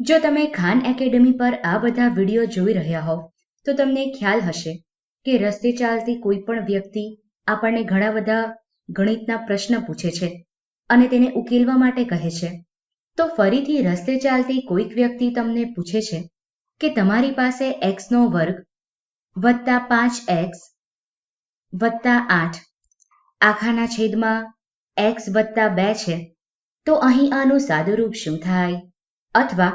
જો તમે ખાન એકેડમી પર આ બધા વીડિયો જોઈ રહ્યા હોવ, તો તમને ખ્યાલ હશે કે રસ્તે ચાલતી કોઈ પણ વ્યક્તિ આપણને ઘણા બધા ગણિતના પ્રશ્ન પૂછે છે અને તેને ઉકેલવા માટે કહે છે. તો ફરીથી રસ્તે ચાલતી કોઈક વ્યક્તિ તમને પૂછે છે કે તમારી પાસે એક્સનો વર્ગ વત્તા પાંચ એક્સ વત્તા આઠ આખાના છેદમાં એક્સ વત્તા બે છે, તો અહીં આનું સાદુરૂપ શું થાય? અથવા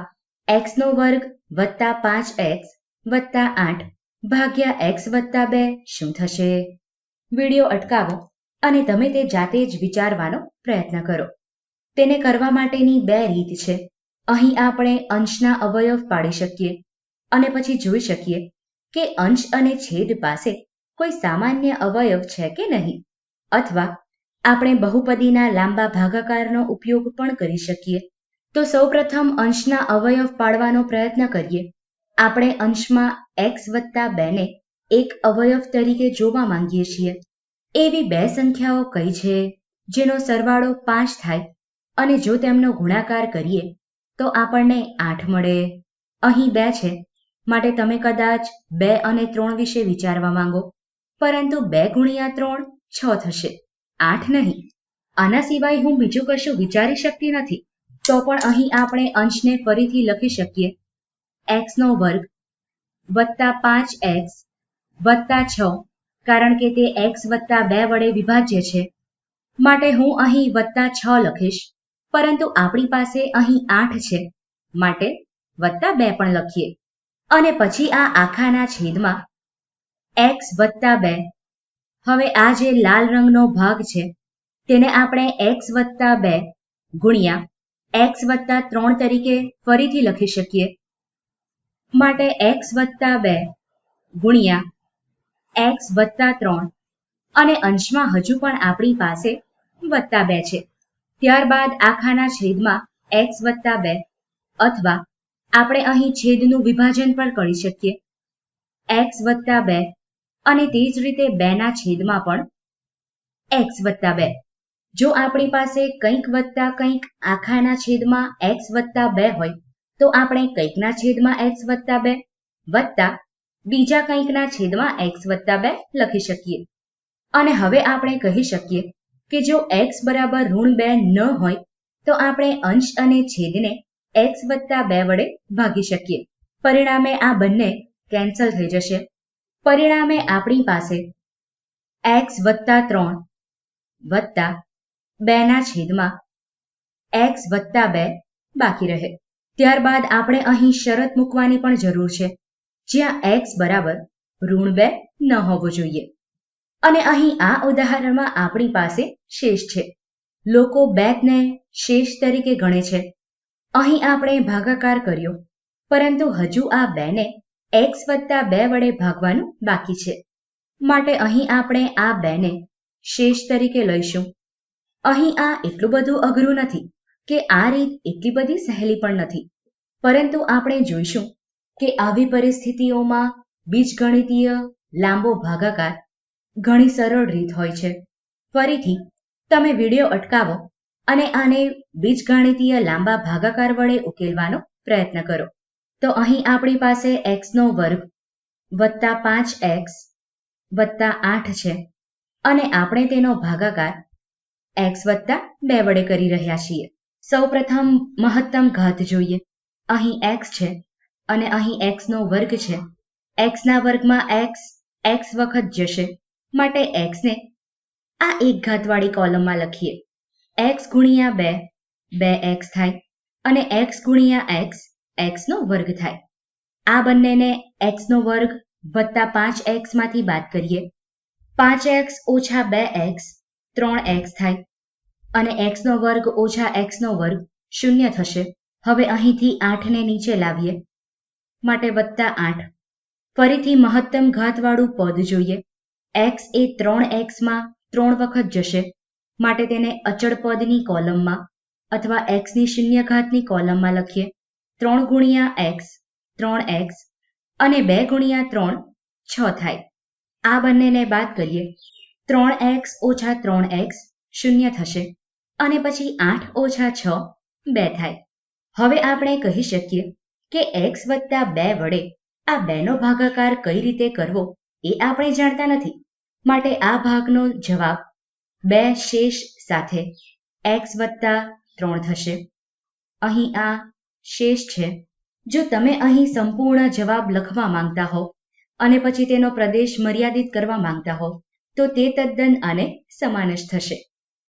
એક્સનો વર્ગ વત્તા પાંચ એક્સ વત્તા આઠ ભાગ્યા એક્સ વત્તા બે શું થશે? વીડિયો અટકાવો અને તમે તે જાતે જ વિચારવાનો પ્રયત્ન કરો. તેને કરવા માટેની બે રીત છે. અહીં આપણે અંશના અવયવ પાડી શકીએ અને પછી જોઈ શકીએ કે અંશ અને છેદ પાસે કોઈ સામાન્ય અવયવ છે કે નહીં. અથવા આપણે બહુપદીના લાંબા ભાગાકારનો ઉપયોગ પણ કરી શકીએ. તો સૌપ્રથમ અંશના અવયવ પાડવાનો પ્રયત્ન કરીએ. આપણે અંશમાં એક્સ વત્તા બેને એક અવયવ તરીકે જોવા માંગીએ છીએ. એવી બે સંખ્યાઓ કઈ છે? જેનો સરવાળો પાંચ થાય અને જો તેમનો ગુણાકાર કરીએ, તો આપણને આઠ મળે. અહીં બે છે. માટે તમે કદાચ બે અને ત્રણ વિશે વિચારવા માંગો. પરંતુ બે ગુણ્યા ત્રણ છ થશે. આઠ નહીં. આના સિવાય હું બીજું કશું વિચારી શકતી નથી. તો પણ અહીં આપણે અંશને ફરીથી લખી શકીએ. એક્સનો વર્ગ વત્તા પાંચ એક્સ વત્તા છ, કારણ કે તે એક્સ વત્તા બે વડે વિભાજ્ય છે. માટે હું અહીં વત્તા છ લખીશ, પરંતુ આપણી પાસે અહીં આઠ છે. માટે વત્તા બે પણ લખીએ. અને પછી આ આખાના છેદમાં એક્સ વત્તા બે. હવે આ જે લાલ રંગનો ભાગ છે, તેને આપણે એક્સ વત્તા બે ગુણ્યા એક્સ વત્તા ત્રણ તરીકે ફરીથી લખી શકીએ. માટે એક્સ વત્તા બે ગુણ્યા એક્સ વત્તા ત્રણ. અને અંશમાં હજુ પણ આપણી પાસે વત્તા બે છે. ત્યારબાદ આખાના છેદમાં એક્સ વત્તા બે અથવા આપણે અહીં છેદનું વિભાજન પણ કરી શકીએ. એક્સ વત્તા બે અને તે જ રીતે બેના છેદમાં પણ એક્સ વત્તા બે. જો આપણી પાસે કંઈક વત્તા કંઈક આખાના છેદમાં એક્સ વત્તા બે હોય, તો આપણે કંઈકના છેદમાં એક્સ વત્તા બે વત્તા બીજા કંઈકના છેદમાં એક્સ વત્તા બે લખી શકીએ. અને હવે આપણે કહી શકીએ કે જો એક્સ બરાબર ઋણ બે ન હોય, તો આપણે અંશ અને છેદને એક્સ વત્તા બે વડે ભાગી શકીએ. પરિણામે આ બંને કેન્સલ થઈ જશે. પરિણામે આપણી પાસે એક્સ વત્તા ત્રણ વત્તા બેના છેદમાં એક્સ વત્તા બે બાકી રહે. ત્યારબાદ આપણે અહીં શરત મૂકવાની પણ જરૂર છે. જ્યાં એક્સ બરાબર ઋણ બે ન હોવો જોઈએ. અને અહીં આ ઉદાહરણમાં આપણી પાસે શેષ છે. લોકો બેકને શેષ તરીકે ગણે છે. અહીં આપણે ભાગાકાર કર્યો, પરંતુ હજુ આ બેને એક્સ વત્તા બે વડે ભાગવાનું બાકી છે. માટે અહીં આપણે આ બેને શેષ તરીકે લઈશું. અહીં આ એટલું બધું અઘરું નથી કે આ રીત એટલી બધી સહેલી પણ નથી. પરંતુ આપણે જોઈશું કે આવી પરિસ્થિતિઓમાં બીજગણિતીય લાંબો ભાગાકાર ઘણી સરળ રીત હોય છે. ફરીથી, તમે વીડિયો અટકાવો અને આને બીજગણિતીય લાંબા ભાગાકાર વડે ઉકેલવાનો પ્રયત્ન કરો. તો અહીં આપણી પાસે એક્સનો વર્ગ વત્તા પાંચ એક્સ વત્તા આઠ છે અને આપણે તેનો ભાગાકાર એક્સ વત્તા બે વડે કરી રહ્યા છીએ. સૌપ્રથમ મહત્તમ ઘાત જોઈએ. અહીં એક્સ છે અને અહીં એક્સનો વર્ગ છે. એક્સના વર્ગમાં એક્સ એક્સ વખત જશે. માટે એક્સને આ એક ઘાતવાળી કોલમમાં લખીએ. એક્સ ગુણ્યા બે બે એક્સ થાય અને એક્સ ગુણ્યા એક્સ, એક્સનો વર્ગ થાય. આ બંનેને એક્સનો વર્ગ વત્તા પાંચ એક્સમાંથી બાદ કરીએ. પાંચ એક્સ ઓછા બે એક્સ, ત્રણ એક્સ થાય. અને એક્સનો વર્ગ ઓછા એક્સનો વર્ગ શૂન્ય થશે. હવે અહીંથી આઠને નીચે લાવીએ. માટે વત્તા આઠ. ફરીથી મહત્તમ ઘાતવાળું પદ જોઈએ. એક્સ એ ત્રણ એક્સમાં ત્રણ વખત જશે. માટે તેને અચળ પદની કોલમમાં અથવા એક્સની શૂન્ય ઘાતની કોલમમાં લખીએ. ત્રણ ગુણ્યા એક્સ ત્રણ એક્સ અને બે ગુણ્યા ત્રણ, છ થાય. આ બંનેને બાદ કરીએ. ત્રણ એક્સ ઓછા ત્રણ એક્સ શૂન્ય થશે. અને પછી આઠ ઓછા છ, બે થાય. હવે આપણે કહી શકીએ કે એક્સ વત્તા બે વડે આ બેનો ભાગાકાર કઈ રીતે કરવો એ આપણે જાણતા નથી. માટે આ ભાગનો જવાબ બે શેષ સાથે એક્સ વત્તા ત્રણ થશે. અહીં આ શેષ છે. જો તમે અહીં સંપૂર્ણ જવાબ લખવા માંગતા હો અને પછી તેનો પ્રદેશ મર્યાદિત કરવા માંગતા હો, તો તે તદ્દન આને સમાન જ થશે.